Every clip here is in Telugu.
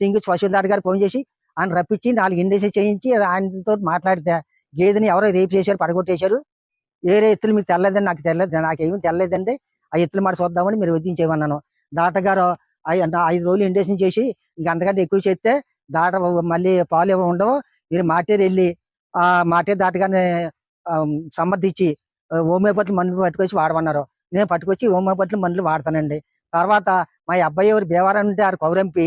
సింగు స్పెషల్ దాటి గారు ఫోన్ చేసి ఆయన రప్పించి నాలుగు ఇండేసి చేయించి ఆయనతో మాట్లాడితే గేదెని ఎవరో రేపు చేశారు పడగొట్టేశారు. వేరే ఎత్తులు మీకు తెల్లదండి నాకు తెల్లదు నాకేమీ తెల్లదండి. ఆ ఎత్తులు మాట చూద్దామని మీరు వదిలించేయమన్నాను దాటగారు ఐ- ఐదు రోజులు ఇండేషన్ చేసి ఇంకా అంతకంటే ఎక్కువ చేస్తే దాట మళ్ళీ పాలు ఏమో ఉండవు. మీరు మాటేరు వెళ్ళి ఆ మాటేరు దాటగానే సమర్థించి హోమియోపతి మందులు పట్టుకొచ్చి వాడమన్నారు. నేను పట్టుకొచ్చి హోమియోపతి మందులు వాడతానండి. తర్వాత మా అబ్బాయి ఎవరు బేవారం ఉంటే ఆరు కౌరంపి.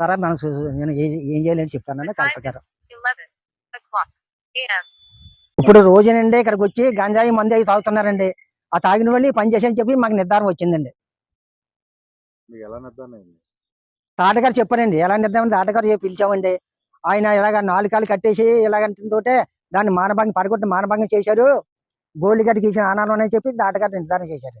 తర్వాత మనం నేను ఏ- చేయాలని చెప్తానని కలెక్టర్ గారు. 11 o'clock a.m. ఇప్పుడు రోజునండి ఇక్కడికి వచ్చి గంజాయి మంది అవి తాగుతున్నారండి. ఆ తాగిన వాళ్ళు పని చేసేని చెప్పి మాకు నిర్ధారణ వచ్చిందండి. తాటగారు చెప్పారండి. ఎలా నిర్ధారణ తాటగారు చెప్పి పిలిచామండి. ఆయన ఇలాగ నాలుగు కాళ్ళు కట్టేసి ఇలాగంటుంటే దాన్ని మానభంగం పడగొట్టి మానభంగం చేశారు. గోల్డ్ గడ్డకి ఇచ్చిన ఆనాలు అని చెప్పి తాటగారు నిర్ధారణ చేశారు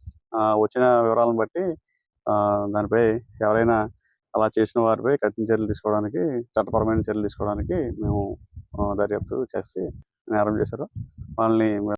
వచ్చిన వివరాలను బట్టి దానిపై ఎవరైనా అలా చేసిన వారిపై కఠిన చర్యలు తీసుకోవడానికి చట్టపరమైన చర్యలు తీసుకోవడానికి మేము దర్యాప్తు చేసి నేరం చేశారు. వాళ్ళని